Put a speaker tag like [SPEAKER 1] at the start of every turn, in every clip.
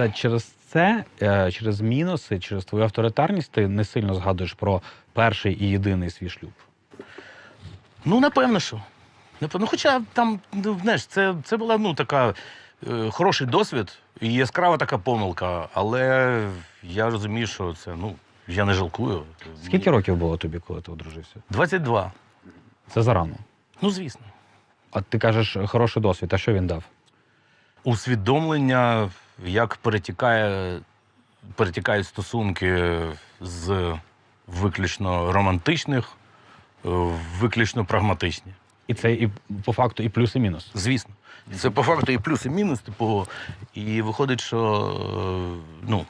[SPEAKER 1] це через це, е, через мінуси, через твою авторитарність, ти не сильно згадуєш про перший і єдиний свій шлюб.
[SPEAKER 2] Ну, напевно, що. Напевно, хоча там, ну, знаєш, це, це була ну, така е, хороший досвід і яскрава така помилка, але я розумію, що це, ну, я не жалкую.
[SPEAKER 1] Скільки років було тобі, коли ти одружився?
[SPEAKER 2] 22.
[SPEAKER 1] Це зарано.
[SPEAKER 2] Ну, звісно.
[SPEAKER 1] А ти кажеш, хороший досвід. А що він дав?
[SPEAKER 2] Усвідомлення, як перетікає, перетікають стосунки з виключно романтичних, е, в виключно прагматичні.
[SPEAKER 1] І це і по факту і плюс, і мінус.
[SPEAKER 2] Звісно. Це по факту і плюс, і мінус, типу. І виходить, що е, ну,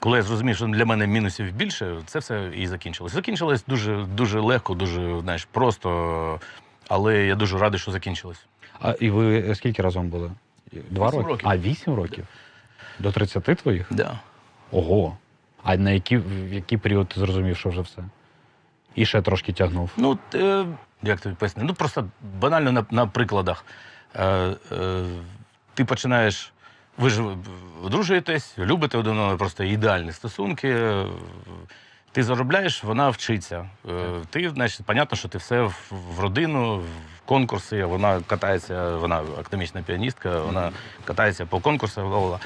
[SPEAKER 2] коли я зрозумів, що для мене мінусів більше, це все і закінчилось. Закінчилось дуже, дуже легко, дуже знаєш, просто. Але я дуже радий, що закінчилось.
[SPEAKER 1] А і ви скільки разом були? Два роки?
[SPEAKER 2] років.
[SPEAKER 1] А, вісім років? До 30 твоїх?
[SPEAKER 2] Да.
[SPEAKER 1] Ого. А на які, в який період ти зрозумів, що вже все? І ще трошки тягнув.
[SPEAKER 2] Ну, е, як тобі пояснити? Ну, просто банально на, на прикладах. Е, е, ти починаєш. Ви ж одружуєтесь, любите один одного, просто ідеальні стосунки. Е, Ти заробляєш, вона вчиться. Е, Ти, значить, понятно, що ти все в, в родину, в конкурси, вона катається, вона академічна піаністка, вона катається по конкурсах, бла-бла.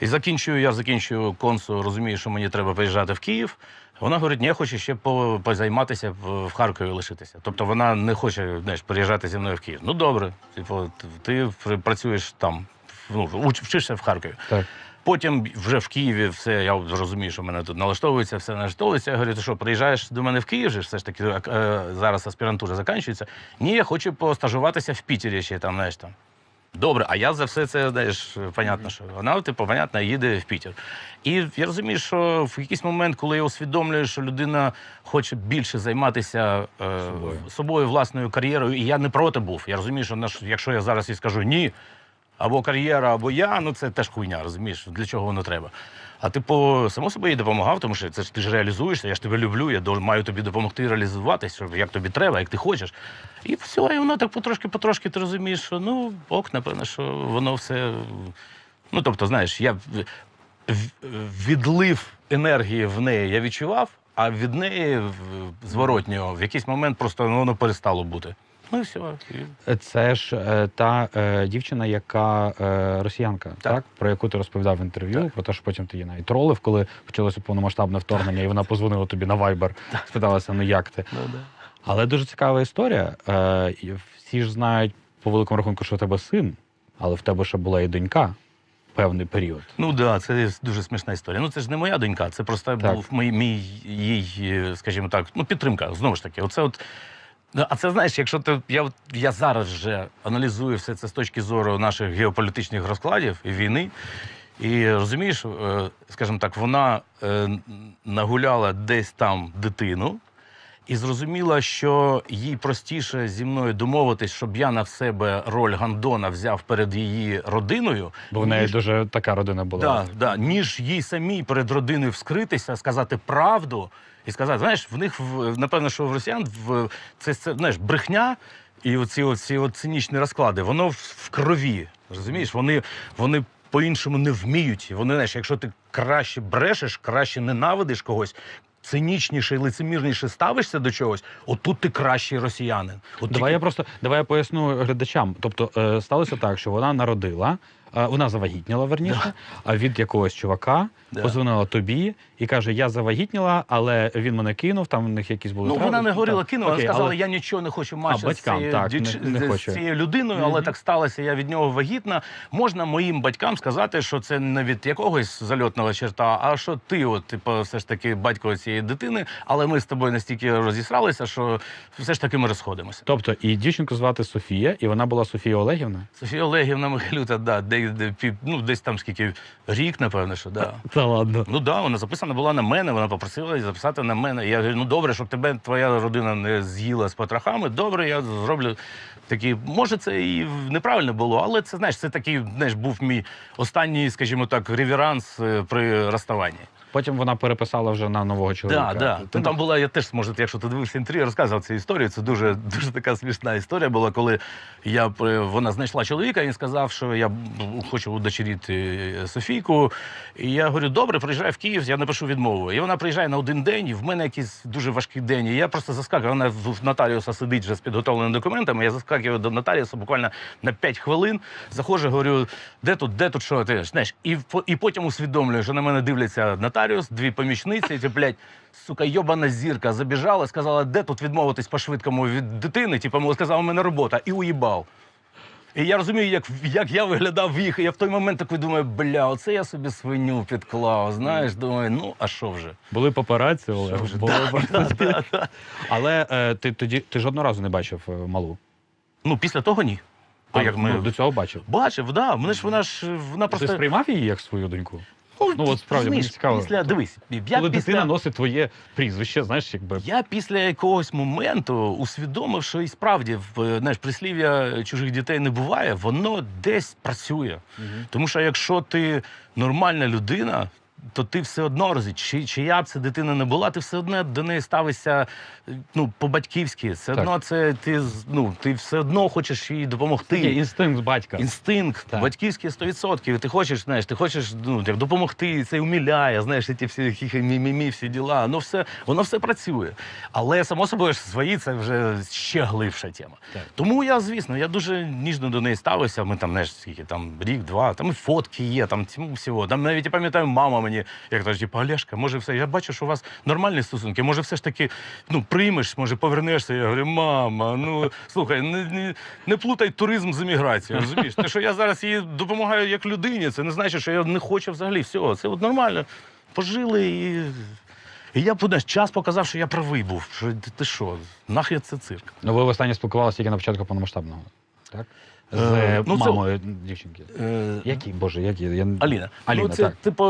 [SPEAKER 2] І закінчую, я закінчую консу, розумію, що мені треба приїжджати в Київ. Вона говорить, ні, я хочу ще по- позайматися в, в Харкові лишитися. Тобто вона не хоче знаєш, приїжджати зі мною в Київ. Ну добре, типу, ти пр- працюєш там, ну, уч- вчишся в Харкові.
[SPEAKER 1] Так.
[SPEAKER 2] Потім вже в Києві все, я розумію, що мене тут налаштовується, все налаштовується. Я говорю, ти що, приїжджаєш до мене в Київ, же все ж таки е, зараз аспірантура закінчується. Ні, я хочу постажуватися в Пітері ще там, знаєш там. Добре, а я за все це, знаєш, понятно, що вона, типу, понятно, їде в Пітер. І я розумію, що в якийсь момент, коли я усвідомлюю, що людина хоче більше займатися е,
[SPEAKER 1] Собою.
[SPEAKER 2] собою, власною кар'єрою, і я не проти був. Я розумію, що наш- якщо я зараз їй скажу ні, або кар'єра, або я, ну це теж хуйня, розумієш, для чого воно треба. А типу, само собою їй допомагав, тому що це ж ти ж реалізуєшся, я ж тебе люблю, я маю тобі допомогти реалізуватися, як тобі треба, як ти хочеш. І все, і воно так потрошки-потрошки ти розумієш, що ну ок, напевно, що воно все. Ну, тобто, знаєш, я відлив енергії в неї я відчував, а від неї зворотнього в якийсь момент просто воно перестало бути. Ну і все.
[SPEAKER 1] Це ж е, та е, дівчина, яка е, росіянка, так.
[SPEAKER 2] Так.
[SPEAKER 1] про яку ти розповідав в інтерв'ю,
[SPEAKER 2] Так.
[SPEAKER 1] про те, що потім ти її навіть тролив, коли почалося повномасштабне вторгнення, і вона позвонила тобі на Viber, спиталася, ну як ти.
[SPEAKER 2] Ну, да.
[SPEAKER 1] Але дуже цікава історія. Е, всі ж знають по великому рахунку, що у тебе син, але в тебе ще була і донька певний період.
[SPEAKER 2] Ну так, да, це дуже смішна історія. Ну це ж не моя донька, це просто
[SPEAKER 1] Так.
[SPEAKER 2] був мій, мій їй, скажімо так, ну підтримка. Знову ж таки, оце от. Ну, а це знаєш, якщо ти я, я зараз вже аналізую все це з точки зору наших геополітичних розкладів і війни. І розумієш, е, скажімо так, вона е, нагуляла десь там дитину і зрозуміла, що їй простіше зі мною домовитись, щоб я на себе роль Гандона взяв перед її родиною.
[SPEAKER 1] Бо в неї
[SPEAKER 2] ніж-
[SPEAKER 1] дуже така родина була.
[SPEAKER 2] Да, да, ніж їй самій перед родиною вскритися, сказати правду і сказати, знаєш, в них напевно, що в росіян в це, це знаєш, брехня і оці, оці от цинічні розклади, воно в, в крові. Розумієш, вони, вони по-іншому не вміють. Вони, знаєш, якщо ти краще брешеш, краще ненавидиш когось. Цинічніше і лицемірніше ставишся до чогось, отут ти кращий росіянин. От
[SPEAKER 1] Давай
[SPEAKER 2] тільки-
[SPEAKER 1] я просто давай я поясню глядачам. Тобто е, сталося так, що вона народила, вона завагітніла верніше, а від якогось чувака
[SPEAKER 2] Да.
[SPEAKER 1] позвонила тобі і каже: Я завагітніла, але він мене кинув. Там в них якісь були
[SPEAKER 2] Ну, вона не говорила
[SPEAKER 1] Так.
[SPEAKER 2] кинула, вона сказала,
[SPEAKER 1] але-
[SPEAKER 2] я нічого не хочу мати з, цією,
[SPEAKER 1] так,
[SPEAKER 2] дівч-
[SPEAKER 1] не- не
[SPEAKER 2] з цією людиною, але так сталося, я від нього вагітна. Можна моїм батькам сказати, що це не від якогось зальотного черта, а що ти, от, типу, все ж таки батько цієї дитини, але ми з тобою настільки розісралися, що все ж таки ми розходимося.
[SPEAKER 1] Тобто, і дівчинку звати Софія, і вона була Софія Олегівна.
[SPEAKER 2] Софія Олегівна Михайлюта, да, де, де, пів- ну, десь там скільки рік, напевно, що да.
[SPEAKER 1] Та ладно.
[SPEAKER 2] Ну да, вона записана була на мене, вона попросила її записати на мене. Я говорю, ну добре, щоб тебе твоя родина не з'їла з потрохами. Добре, я зроблю такі. Може, це і неправильно було, але це знаєш, це такий знаєш, був мій останній, скажімо так, реверанс е, при розставанні.
[SPEAKER 1] Потім вона переписала вже на нового чоловіка.
[SPEAKER 2] Да, да. Ну, там була, я теж, може, якщо ти дивився інтерв'ю, розказував цю історію. Це дуже, дуже така смішна історія була, коли я, вона знайшла чоловіка, і він сказав, що я хочу удочеріти е, Софійку. І я говорю, добре, приїжджай в Київ, я напишу відмову. І вона приїжджає на один день, і в мене якийсь дуже важкий день. І я просто заскакую. Вона в нотаріуса сидить вже з підготовленими документами. Я заскакую до нотаріуса буквально на 5 хвилин. Заходжу, говорю, де тут, де тут, що ти знаєш? І, і потім усвідомлюю, що на мене дивляться нотаріус, дві помічниці, і ті, блядь, сука, йобана зірка, забіжала, сказала, де тут відмовитись по-швидкому від дитини, типу, мов, сказала, у мене робота, і уїбав. І я розумію, як, як я виглядав в їх. І я в той момент такий думаю, бля, оце я собі свиню підклав. Знаєш, думаю, ну а що вже?
[SPEAKER 1] Були папараці,
[SPEAKER 2] вже?
[SPEAKER 1] були
[SPEAKER 2] Да, да, да.
[SPEAKER 1] Але е, ти тоді ти жодного разу не бачив е, малу.
[SPEAKER 2] Ну, після того ні.
[SPEAKER 1] А,
[SPEAKER 2] як ми...
[SPEAKER 1] ну, до цього бачив.
[SPEAKER 2] Бачив, да. Мене ж вона ж вона
[SPEAKER 1] Ти сприймав її як свою доньку? Ну, от справді, мені цікаво.
[SPEAKER 2] Після, дивись, я
[SPEAKER 1] Коли
[SPEAKER 2] після...
[SPEAKER 1] дитина носить твоє прізвище, знаєш, якби.
[SPEAKER 2] Я після якогось моменту усвідомив, що і справді в знаєш, прислів'я чужих дітей не буває, воно десь працює. Тому що якщо ти нормальна людина, то ти все одно розі, чи, чия б це дитина не була, ти все одно до неї ставишся ну, по-батьківськи. Все
[SPEAKER 1] Так.
[SPEAKER 2] одно це ти, ну, ти все одно хочеш їй допомогти.
[SPEAKER 1] Є інстинкт батька.
[SPEAKER 2] Інстинкт
[SPEAKER 1] Так.
[SPEAKER 2] батьківський 100%. Ти хочеш, знаєш, ти хочеш ну, як допомогти, це уміляє, знаєш, ці всі мі-мі-мі, всі діла. Ну, все, воно все працює. Але само собою свої це вже ще глибша тема.
[SPEAKER 1] Так.
[SPEAKER 2] Тому я, звісно, я дуже ніжно до неї ставився. Ми там, знаєш, скільки там рік, два, там і фотки є, там всього. Там навіть я пам'ятаю, мама мені, як каже, типу, Олешка, може все. Я бачу, що у вас нормальні стосунки. Може, все ж таки ну, приймеш, може, повернешся. Я говорю, мама, ну слухай, не, не, не плутай туризм з еміграцією. Розумієш? Те, що я зараз їй допомагаю як людині, це не значить, що я не хочу взагалі всього. Це от нормально. Пожили і. І я знаєш, час показав, що я правий був. Що ти, що, нахер це цирк.
[SPEAKER 1] Ну, ви востаннє спілкувалися тільки на початку повномасштабного. Так? З
[SPEAKER 2] Е, ну, це-
[SPEAKER 1] мамою дівчинки.
[SPEAKER 2] Е,
[SPEAKER 1] Які, боже, які? Я...
[SPEAKER 2] Аліна.
[SPEAKER 1] Аліна,
[SPEAKER 2] ну, це,
[SPEAKER 1] так.
[SPEAKER 2] типу,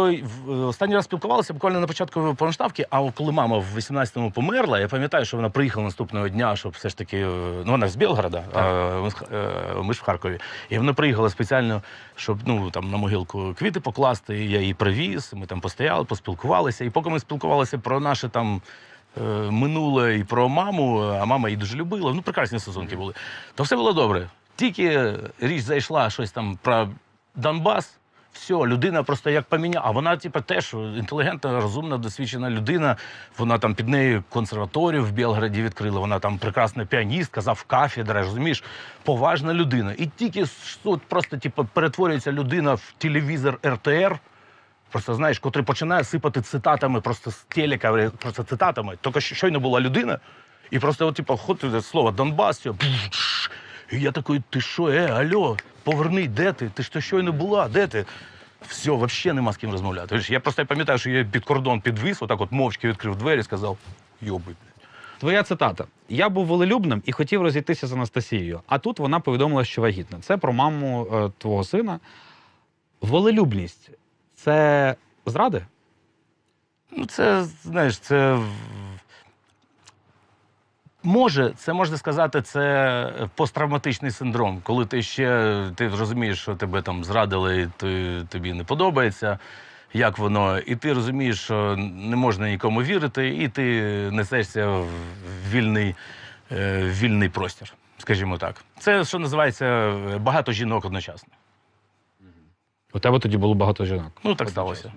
[SPEAKER 2] останній раз спілкувалися буквально на початку повноштавки, а коли мама в 18-му померла, я пам'ятаю, що вона приїхала наступного дня, щоб все ж таки. е, Ну, вона з Білгорода, а ми, е, ж в Харкові. І вона приїхала спеціально, щоб ну, там, на могилку квіти покласти. Я її привіз, ми там постояли, поспілкувалися. І поки ми спілкувалися про наше там. е, Минуле і про маму, а мама її дуже любила. Ну, прекрасні стосунки були. То все було добре. Тільки річ зайшла щось там про Донбас. Все, людина просто як поміняла. А вона, типу, теж інтелігентна, розумна, досвідчена людина. Вона там під нею консерваторію в Білграді відкрила. Вона там прекрасна піаністка, завкафедра, розумієш, поважна людина. І тільки от просто, типу, перетворюється людина в телевізор РТР. Просто знаєш, котрий починає сипати цитатами просто з телека, просто цитатами. Тільки що- щойно була людина, і просто, от, типу, туди слово Донбас, все, і я такий, ти що, е, алло, поверни, де ти? Ти ж то щойно була, де ти? Все, взагалі нема з ким розмовляти. Я просто пам'ятаю, що я під кордон підвис, отак от мовчки відкрив двері, сказав, йоби.
[SPEAKER 1] Твоя цитата. Я був волелюбним і хотів розійтися з Анастасією. А тут вона повідомила, що вагітна. Це про маму е, твого сина. Волелюбність це зради?
[SPEAKER 2] Ну, це, знаєш, це. Може, це можна сказати, це посттравматичний синдром, коли ти ще ти розумієш, що тебе там зрадили, і ти, тобі не подобається, як воно, і ти розумієш, що не можна нікому вірити, і ти несешся в вільний, е, в вільний простір, скажімо так. Це, що називається, багато жінок одночасно.
[SPEAKER 1] У тебе тоді було багато жінок.
[SPEAKER 2] Ну, так сталося.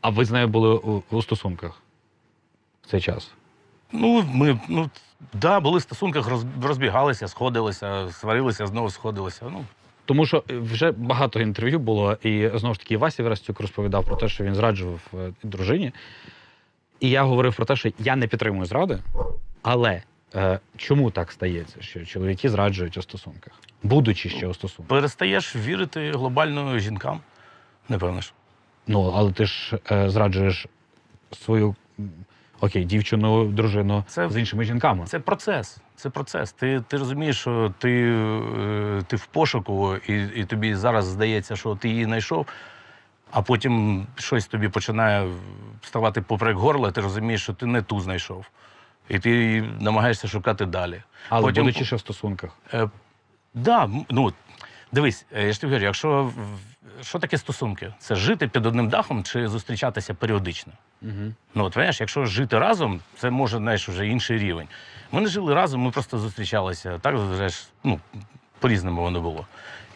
[SPEAKER 1] А ви з нею були у, у стосунках в цей час?
[SPEAKER 2] Ну, ми ну, да, були в стосунках, роз, розбігалися, сходилися, сварилися, знову сходилися. Ну,
[SPEAKER 1] Тому що е, вже багато інтерв'ю було, і знову ж таки Вася Вірастюк розповідав про те, що він зраджував е, дружині. І я говорив про те, що я не підтримую зради, але е, чому так стається, що чоловіки зраджують у стосунках, будучи ще у стосунках?
[SPEAKER 2] перестаєш вірити глобально жінкам, напевно ж.
[SPEAKER 1] Ну, але ти ж е, зраджуєш свою м, окей, дівчину, дружину
[SPEAKER 2] Це-
[SPEAKER 1] з іншими жінками.
[SPEAKER 2] Це процес. Це процес. Ти, ти розумієш, що ти, е, ти в пошуку, і, і тобі зараз здається, що ти її знайшов, а потім щось тобі починає ставати поперек горла, ти розумієш, що ти не ту знайшов. І ти намагаєшся шукати далі.
[SPEAKER 1] але
[SPEAKER 2] потім-
[SPEAKER 1] будучи ще в стосунках.
[SPEAKER 2] Е, да, ну, дивись, е, я ж тобі говорю, якщо що таке стосунки? Це жити під одним дахом чи зустрічатися періодично?
[SPEAKER 1] Угу.
[SPEAKER 2] Ну, от знаєш, якщо жити разом, це може знаєш, вже інший рівень. Ми не жили разом, ми просто зустрічалися. Так ж, ну, по-різному воно було.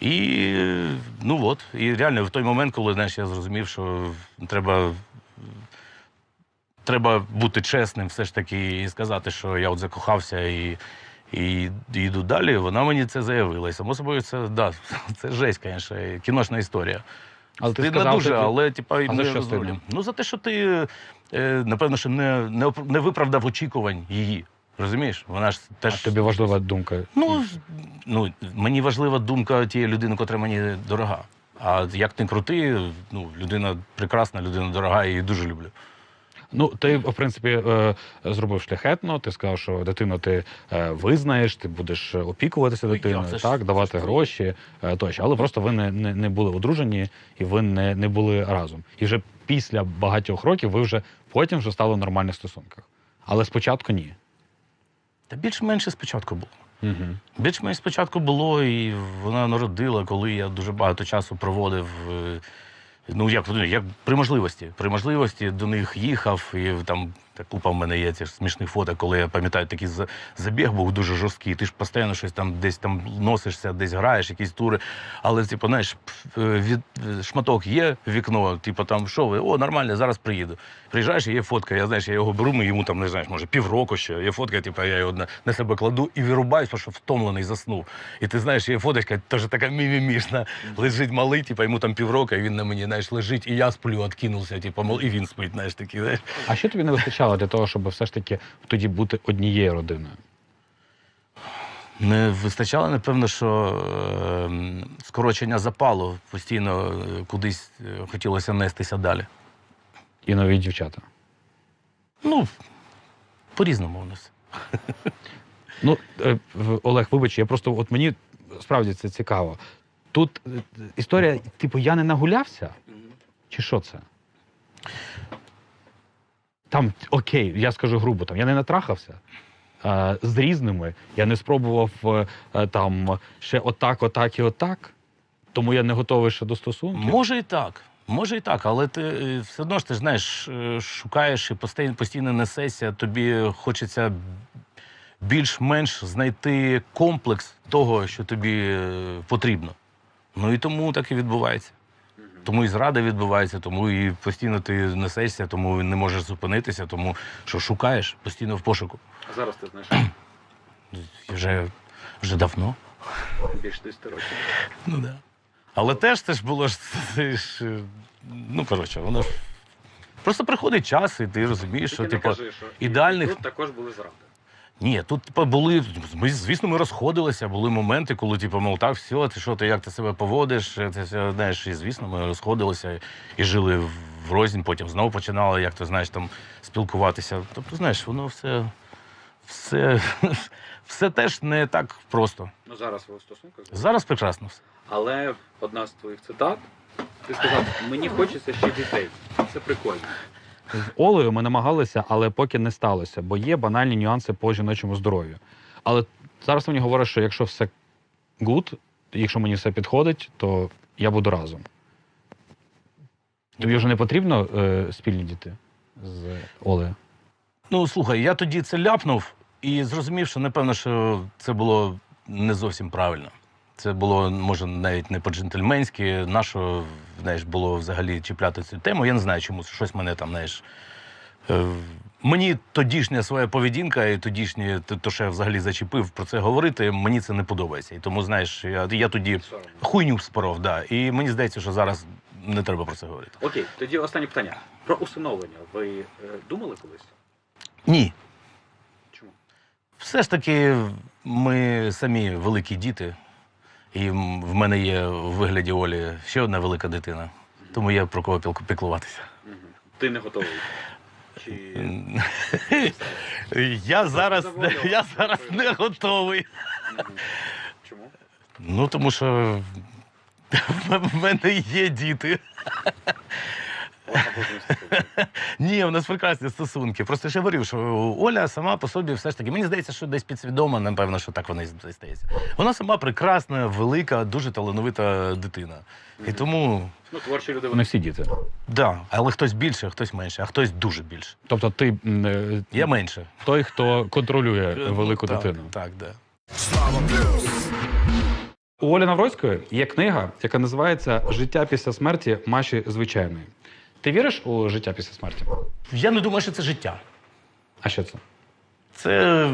[SPEAKER 2] І ну от, і реально в той момент, коли знаєш, я зрозумів, що треба, треба бути чесним, все ж таки, і сказати, що я от закохався і, і йду далі, вона мені це заявила. І само собою, це да, це жесть, звісно, кіношна історія.
[SPEAKER 1] Але ти сказав,
[SPEAKER 2] дуже,
[SPEAKER 1] ти-
[SPEAKER 2] але типа
[SPEAKER 1] А за що стидно?
[SPEAKER 2] Ну за те, що ти е, напевно, що не, не, не виправдав очікувань її. Розумієш? Вона ж теж А
[SPEAKER 1] тобі важлива думка.
[SPEAKER 2] Ну, ну, мені важлива думка тієї людини, котра мені дорога. А як не крути, ну, людина прекрасна, людина дорога, я її дуже люблю.
[SPEAKER 1] Ну, ти, в принципі, е, зробив шляхетно, ти сказав, що дитину ти е, визнаєш, ти будеш опікуватися
[SPEAKER 2] Ну,
[SPEAKER 1] дитиною,
[SPEAKER 2] це ж-
[SPEAKER 1] так, давати
[SPEAKER 2] ж
[SPEAKER 1] гроші е, тощо. Але просто ви не, не, не були одружені і ви не, не були разом. І вже після багатьох років ви вже потім вже стали в нормальних стосунках. Але спочатку ні.
[SPEAKER 2] Та більш-менше спочатку було.
[SPEAKER 1] Угу.
[SPEAKER 2] Більш-менш спочатку було, і вона народила, коли я дуже багато часу проводив. Ну, як, як при можливості. При можливості до них їхав, і там та купа в мене є цих смішних фото, коли я пам'ятаю, такий забіг був дуже жорсткий. Ти ж постійно щось там десь там носишся, десь граєш, якісь тури. Але, типу, знаєш, е, від, е, шматок є вікно, типу там, що ви, о, нормально, зараз приїду. Приїжджаєш, є фотка, я знаєш, я його беру, ми йому там, не знаєш, може, півроку ще. Є фотка, типу, я його на, себе кладу і вирубаюсь, що втомлений заснув. І ти знаєш, є фоточка, теж така мімімішна. Лежить малий, типу, йому там півроку, і він на мені, знаєш, лежить, і я сплю, откинувся, типу, і він спить, знаєш, такий, знаєш.
[SPEAKER 1] А що тобі не вистачало для того, щоб все ж таки тоді бути однією родиною?
[SPEAKER 2] Не вистачало, напевно, що е, скорочення запалу постійно е, кудись е, хотілося нестися далі.
[SPEAKER 1] І нові дівчата.
[SPEAKER 2] Ну, по-різному у нас.
[SPEAKER 1] Ну, е, Олег, вибач, я просто от мені справді це цікаво. Тут історія, типу, я не нагулявся? Чи що це? Там, окей, я скажу грубо, там я не натрахався. З різними. Я не спробував е, е, там ще отак, отак і отак. Тому я не готовий ще до стосунків.
[SPEAKER 2] Може і так. Може і так, але ти е, все одно ж ти знаєш, шукаєш і постійно, постійно несешся, тобі хочеться більш-менш знайти комплекс того, що тобі потрібно. Ну і тому так і відбувається. Тому і зрада відбувається, тому і постійно ти несешся, тому не можеш зупинитися, тому що шукаєш постійно в пошуку.
[SPEAKER 1] А зараз ти знаєш
[SPEAKER 2] вже, вже давно.
[SPEAKER 1] більше 10 років.
[SPEAKER 2] Ну да. Але теж це ж було ж, це ж ну коротше, воно ж просто приходить час, і ти розумієш, що типу. ідеальних-
[SPEAKER 1] Тут також були зради.
[SPEAKER 2] Ні, тут типу, були. Ми, звісно, ми розходилися, були моменти, коли, типу, мов так, все, ти що, ти як ти себе поводиш, це знаєш, і звісно, ми розходилися і жили в- в рознь, потім знову починали, як ти знаєш, там спілкуватися. Тобто, знаєш, воно все, все, все теж не так просто.
[SPEAKER 1] Ну зараз ви в стосунках.
[SPEAKER 2] Зараз прекрасно все.
[SPEAKER 1] Але одна з твоїх цитат, ти сказав, мені хочеться ще дітей. Це прикольно. З Олею ми намагалися, але поки не сталося, бо є банальні нюанси по жіночому здоров'ю. Але зараз мені говорять, що якщо все гуд, якщо мені все підходить, то я буду разом. Тобі вже не потрібно е, спільні діти з Олею?
[SPEAKER 2] Ну, слухай, я тоді це ляпнув і зрозумів, що напевно, що це було не зовсім правильно. Це було, може, навіть не по-джентльменськи. Нащо, знаєш, було взагалі чіпляти цю тему. Я не знаю, чому щось мене там, знаєш. Е, мені тодішня своя поведінка і тодішнє, то, що я взагалі зачепив про це говорити, мені це не подобається. І тому, знаєш, я, я тоді хуйню споров, да. І мені здається, що зараз не треба про це говорити.
[SPEAKER 3] Окей, тоді останнє питання. Про усиновлення. Ви е, думали колись?
[SPEAKER 2] Ні.
[SPEAKER 3] Чому?
[SPEAKER 2] Все ж таки, ми самі великі діти, і в мене є в вигляді Олі ще одна велика дитина. Тому є про кого піклуватися.
[SPEAKER 3] Ти не готовий. Чи
[SPEAKER 2] Я зараз, я зараз не готовий.
[SPEAKER 3] Чому?
[SPEAKER 2] Ну, тому що в мене є діти. Ні, у нас прекрасні стосунки. Просто я говорив, що Оля сама по собі все ж таки. Мені здається, що десь підсвідомо, напевно, що так вона і стається. Вона сама прекрасна, велика, дуже талановита дитина. І тому,
[SPEAKER 3] Ну, творчі люди
[SPEAKER 1] Вони всі діти.
[SPEAKER 2] да, але хтось більше, хтось менше, а хтось дуже більше.
[SPEAKER 1] Тобто ти м, е,
[SPEAKER 2] Я менше.
[SPEAKER 1] той, хто контролює велику
[SPEAKER 2] так,
[SPEAKER 1] дитину.
[SPEAKER 2] Так, да.
[SPEAKER 4] Слава плюс.
[SPEAKER 1] У Олі Навроцької є книга, яка називається Життя після смерті Маші звичайної. Ти віриш у життя після смерті?
[SPEAKER 2] Я не думаю, що це життя.
[SPEAKER 1] А що це?
[SPEAKER 2] Це,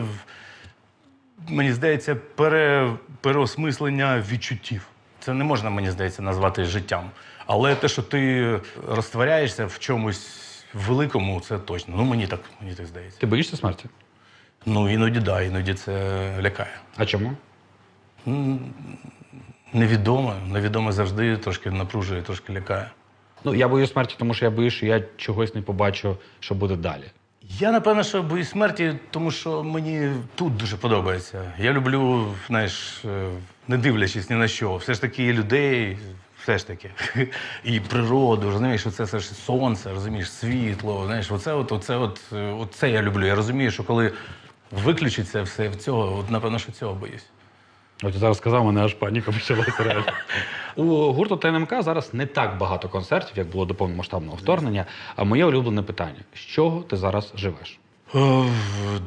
[SPEAKER 2] мені здається, пере, переосмислення відчуттів. Це не можна, мені здається, назвати життям. Але те, що ти розтворяєшся в чомусь великому, це точно. Ну, мені так, мені так здається.
[SPEAKER 1] Ти боїшся смерті?
[SPEAKER 2] Ну, іноді да, іноді це лякає.
[SPEAKER 1] А чому?
[SPEAKER 2] М, Невідоме, невідоме завжди трошки напружує, трошки лякає.
[SPEAKER 1] Ну, я боюсь смерті, тому що я боюсь, що я чогось не побачу, що буде далі.
[SPEAKER 2] Я напевно, що боюсь смерті, тому що мені тут дуже подобається. Я люблю, знаєш, е, не дивлячись ні на що, все ж таки і людей, все ж таки, і природу, розумієш, оце все ж сонце, розумієш, світло. Знаєш, оце, от, оце, от, е, оце я люблю. Я розумію, що коли виключиться все в цього, от напевно, що цього боюсь.
[SPEAKER 1] От я зараз сказав, мене аж паніка почалася реально. У гурту ТНМК зараз не так багато концертів, як було до повномасштабного вторгнення. А моє улюблене питання: з чого ти зараз живеш?
[SPEAKER 2] Е,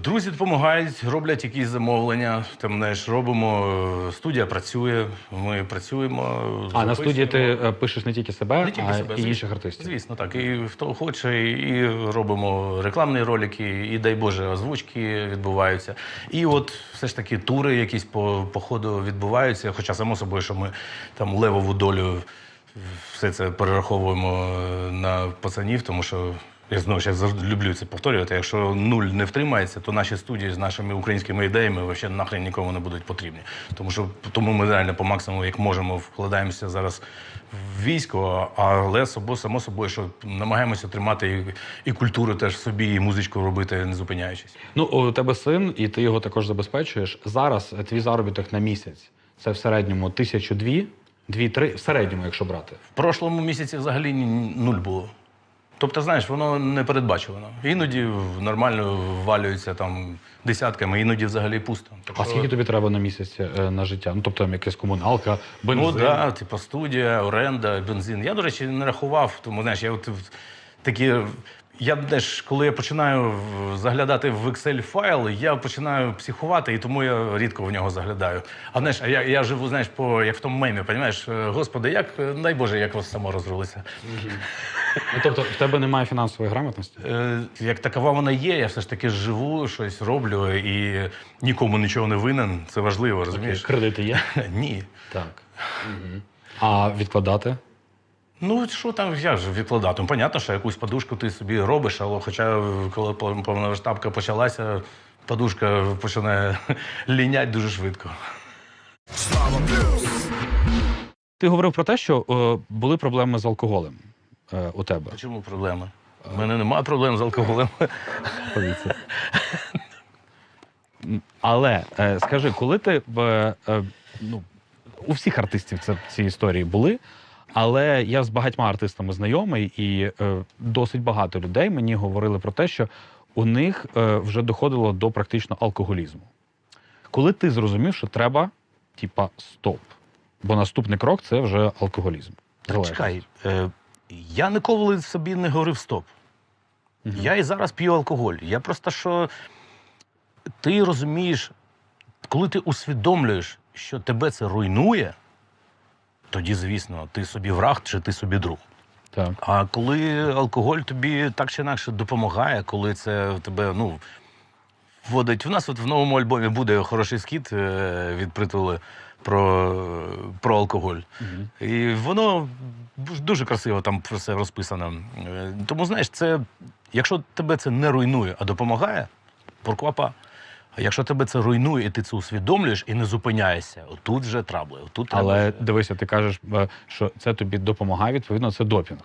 [SPEAKER 2] Друзі допомагають, роблять якісь замовлення. Там знаєш, робимо. е, Студія працює. Ми працюємо.
[SPEAKER 1] А на студії ти е, пишеш не тільки себе,
[SPEAKER 2] Не тільки
[SPEAKER 1] а
[SPEAKER 2] себе,
[SPEAKER 1] і інших артистів.
[SPEAKER 2] Звісно, так. І хто хоче, і робимо рекламні ролики, і дай Боже, озвучки відбуваються. І от все ж таки тури якісь по, по ходу відбуваються. Хоча, само собою, що ми там левову долю все це перераховуємо на пацанів, тому що. Я знову ж я завжди люблю це повторювати. Якщо нуль не втримається, то наші студії з нашими українськими ідеями взагалі нахрен нікому не будуть потрібні. Тому що тому ми реально по максимуму, як можемо, вкладаємося зараз в військо, але само, само собою, що намагаємося тримати і, і культуру теж в собі, і музичку робити, не зупиняючись.
[SPEAKER 1] Ну, у тебе син, і ти його також забезпечуєш. Зараз е, твій заробіток на місяць це в середньому тисячу дві, дві-три, в середньому, якщо брати.
[SPEAKER 2] В прошлому місяці взагалі ні- нуль було. Тобто, знаєш, воно не передбачувано. Іноді нормально ввалюються там десятками, іноді взагалі пусто. Так
[SPEAKER 1] А скільки тобі треба на місяць е, на життя? Ну, тобто там якась комуналка, бензин.
[SPEAKER 2] Ну так, да, типу студія, оренда, бензин. Я, до речі, не рахував, тому знаєш, я от такі. Я теж, коли я починаю заглядати в Excel файл, я починаю психувати, і тому я рідко в нього заглядаю. А знаєш, а я, я живу, знаєш, по як в тому мемі, розумієш, господи, як е, дай Боже, як вас само розрулиться.
[SPEAKER 1] Ну, тобто в тебе немає фінансової грамотності?
[SPEAKER 2] Е, як такова вона є, я все ж таки живу, щось роблю і нікому нічого не винен. Це важливо, розумієш?
[SPEAKER 1] Кредити є?
[SPEAKER 2] Ні.
[SPEAKER 1] Так. Угу. А відкладати?
[SPEAKER 2] Ну, що там я ж відкладати? Ну, понятно, що якусь подушку ти собі робиш, але хоча коли пов- повномасштабка почалася, подушка починає лінять дуже швидко.
[SPEAKER 1] Ти говорив про те, що е, були проблеми з алкоголем е, у тебе.
[SPEAKER 2] Чому проблема? У мене немає проблем з алкоголем.
[SPEAKER 1] Повіться. Але е, скажи, коли ти е, е, ну, у всіх артистів це ці історії були, але я з багатьма артистами знайомий, і е, досить багато людей мені говорили про те, що у них е, вже доходило до практично алкоголізму. Коли ти зрозумів, що треба, типа, стоп. Бо наступний крок це вже алкоголізм.
[SPEAKER 2] Так, чекай, е, я ніколи собі не говорив стоп.
[SPEAKER 1] Мгм.
[SPEAKER 2] Я і зараз п'ю алкоголь. Я просто що ти розумієш, коли ти усвідомлюєш, що тебе це руйнує, тоді, звісно, ти собі враг чи ти собі друг.
[SPEAKER 1] Так.
[SPEAKER 2] А коли алкоголь тобі так чи інакше допомагає, коли це в тебе ну, вводить. У нас от в новому альбомі буде хороший скіт е, від притули про, про алкоголь.
[SPEAKER 1] Мгм.
[SPEAKER 2] І воно дуже красиво там про все розписано. Е, Тому, знаєш, це, якщо тебе це не руйнує, а допомагає, порквапа. А якщо тебе це руйнує, і ти це усвідомлюєш і не зупиняєшся, отут вже трабли. Отут треба
[SPEAKER 1] Але
[SPEAKER 2] вже-
[SPEAKER 1] дивися, ти кажеш, е, що це тобі допомагає, відповідно, це допінг.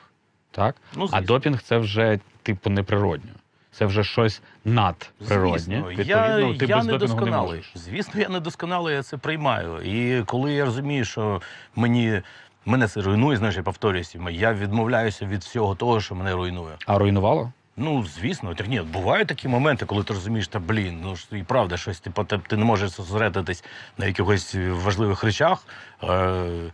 [SPEAKER 1] Так?
[SPEAKER 2] Ну,
[SPEAKER 1] а
[SPEAKER 2] звісно.
[SPEAKER 1] допінг це вже, типу, неприродньо. Це вже щось надприроднє.
[SPEAKER 2] Звісно,
[SPEAKER 1] Відповідно,
[SPEAKER 2] я,
[SPEAKER 1] ти
[SPEAKER 2] я
[SPEAKER 1] без
[SPEAKER 2] не
[SPEAKER 1] допінгу не
[SPEAKER 2] досконалий.
[SPEAKER 1] можеш.
[SPEAKER 2] Звісно, я не досконалий, я це приймаю. І коли я розумію, що мені мене це руйнує, знаєш, я повторююся, я відмовляюся від всього того, що мене руйнує.
[SPEAKER 1] А руйнувало?
[SPEAKER 2] Ну, звісно, так ні, бувають такі моменти, коли ти розумієш, та блін, ну ж і правда, щось типу, ти, ти не можеш зосередитись на якихось важливих речах. Е,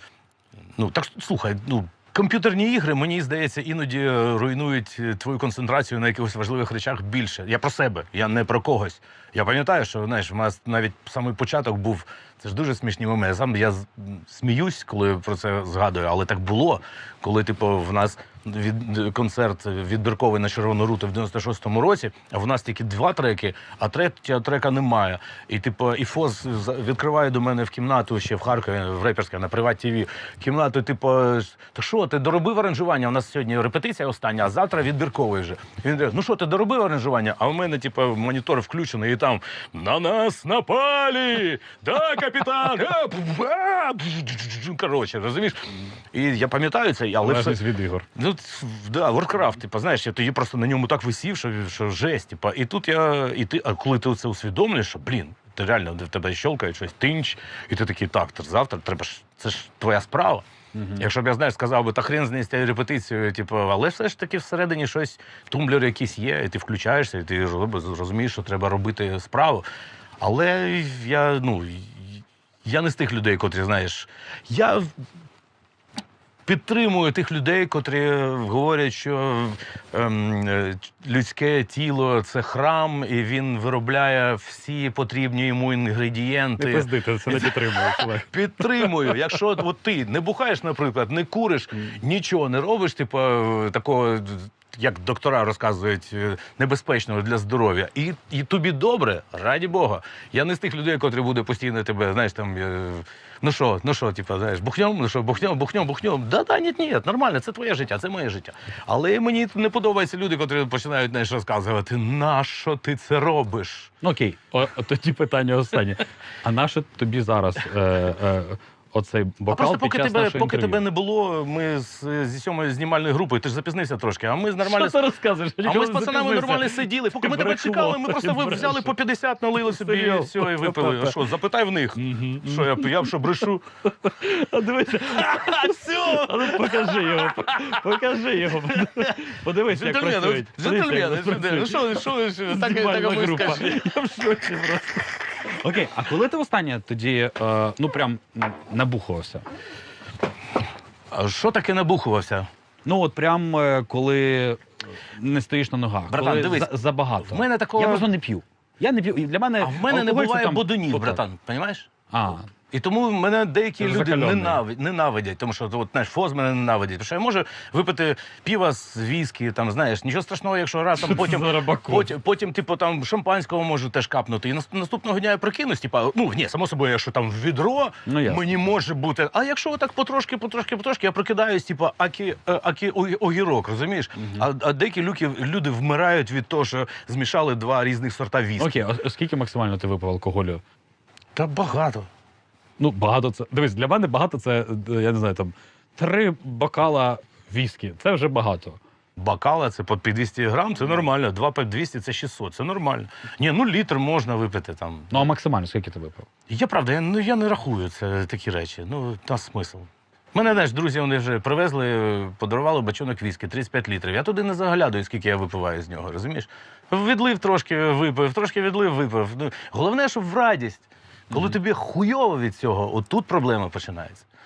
[SPEAKER 2] ну, так слухай, ну. Комп'ютерні ігри, мені здається, іноді е, руйнують е, твою концентрацію на якихось важливих речах більше. Я про себе, я не про когось. Я пам'ятаю, що знаєш, у нас навіть самий початок був Це ж дуже смішні моменти. Сам я сміюсь, коли про це згадую, але так було, коли, типу, в нас від концерт відбірковий на Червону руту в 96-му році, а в нас тільки два треки, а третього трека немає. І типу, і ФОЗ відкриває до мене в кімнату ще в Харкові, в Реперська, на Приват ТВ. Кімнату, типу, та що, ти доробив аранжування? У нас сьогодні репетиція остання, а завтра відбірковий вже. Він каже, ну що, ти доробив аранжування? А у мене, типу, монітор включений, і там на нас напали! Да, капітан! Е, пф, а, пф, Коротше, розумієш? І я пам'ятаю це, але все,
[SPEAKER 1] Залежність від ігор.
[SPEAKER 2] Ну, ц- да, Warcraft, типа, знаєш, я тоді просто на ньому так висів, що, що жесть. Типа, і тут я, і ти, а коли ти це усвідомлюєш, що блін, ти реально в тебе щелкає щось тинч, і ти такий, так, то завтра треба ж, це ж твоя справа. Якщо б я знаєш, сказав би, та хрен з нею з тією репетицією, типу, але все ж таки всередині щось, тумблер якийсь є, і ти включаєшся, і ти роз- розумієш, що треба робити справу. Але я, ну, я не з тих людей, котрі, знаєш, я підтримую тих людей, котрі говорять, що ем, людське тіло це храм, і він виробляє всі потрібні йому інгредієнти.
[SPEAKER 1] Не пизди, це не підтримуєш.
[SPEAKER 2] Підтримую. Якщо от ти не бухаєш, наприклад, не куриш, нічого не робиш, типу такого. Як доктора розказують, е, небезпечного для здоров'я, і, і тобі добре, раді Бога. Я не з тих людей, котрі буде постійно тебе, знаєш, там е, ну що, ну що, типу, знаєш, бухнем, ну що, бухнем, бухнем, бухнем. Да, да, ні, ні, нормально, це твоє життя, це моє життя. Але мені не подобаються люди, котрі починають знаєш, розказувати, нащо ти це робиш?
[SPEAKER 1] Ну окей, о, тоді питання останнє. А на що тобі зараз е, е, оцей
[SPEAKER 2] А
[SPEAKER 1] бокал
[SPEAKER 2] просто
[SPEAKER 1] під
[SPEAKER 2] поки
[SPEAKER 1] час
[SPEAKER 2] тебе,
[SPEAKER 1] нашого
[SPEAKER 2] поки
[SPEAKER 1] інтерв'ю?
[SPEAKER 2] тебе не було, ми з, зі сьомою знімальною групою, ти ж запізнився трошки, а ми з нормально.
[SPEAKER 1] Що ти розказуєш?
[SPEAKER 2] А ми з пацанами нормально сиділи. Поки ми тебе чекали, ми просто ви взяли по 50, налили собі і
[SPEAKER 1] Серйозно?
[SPEAKER 2] все, і випили. А що, запитай в них. Що я, я б що брешу?
[SPEAKER 1] А дивися,
[SPEAKER 2] Все!
[SPEAKER 1] а ну покажи його, покажи його. Подивись, як
[SPEAKER 2] Джентльмени,
[SPEAKER 1] працюють.
[SPEAKER 2] джентльмени,
[SPEAKER 1] Подивись, як
[SPEAKER 2] джентльмени, ну
[SPEAKER 1] працюють.
[SPEAKER 2] що, так,
[SPEAKER 1] Знімальна
[SPEAKER 2] так,
[SPEAKER 1] група.
[SPEAKER 2] скажіть.
[SPEAKER 1] Я в шоці просто. Окей, а коли ти останнє тоді, е, ну прям м, набухувався?
[SPEAKER 2] А що таке набухувався?
[SPEAKER 1] Ну от прям е, коли не стоїш на ногах,
[SPEAKER 2] Братан,
[SPEAKER 1] коли
[SPEAKER 2] дивись,
[SPEAKER 1] за- забагато.
[SPEAKER 2] в мене такого-
[SPEAKER 1] Я просто не п'ю. Я не п'ю. І для мене
[SPEAKER 2] А в мене не
[SPEAKER 1] алкоголь це
[SPEAKER 2] буває
[SPEAKER 1] там коктейль.
[SPEAKER 2] братан, розумієш?
[SPEAKER 1] А,
[SPEAKER 2] І тому мене деякі люди
[SPEAKER 1] закальонний.
[SPEAKER 2] ненавидять, ненавидять, тому що от, знаєш, фоз мене ненавидять. Тому що я можу випити піва з віскі, там, знаєш, нічого страшного, якщо раз там потім, потім, потім, типу, там шампанського можу теж капнути. І наступного дня я прокинусь, типу, ну ні, само собою, якщо там в відро,
[SPEAKER 1] Ну,
[SPEAKER 2] мені може бути. А якщо отак потрошки, потрошки, потрошки, я прокидаюсь, типу, акі, е, акі огі- огірок, розумієш? А, а деякі люки, люди вмирають від того, що змішали два різних сорта віскі.
[SPEAKER 1] окей, а скільки максимально ти випив алкоголю?
[SPEAKER 2] Та багато.
[SPEAKER 1] Ну, багато це. Дивись, для мене багато це, е, я не знаю, там три бокала віскі. Це вже багато.
[SPEAKER 2] Бокала це по 200 грам, це нормально. Два по 200 це 600, це нормально. Ні, ну літр можна випити там.
[SPEAKER 1] Ну а максимально скільки ти випив?
[SPEAKER 2] Я правда, я, ну, я не рахую це такі речі. Ну, та смисл. Мене знаєш, друзі, вони вже привезли, подарували бачонок віскі, 35 літрів. Я туди не заглядаю, скільки я випиваю з нього, розумієш? Відлив трошки випив, трошки відлив випив. Ну, головне, щоб в радість. Коли тобі хуйово від цього, отут тут проблема починається.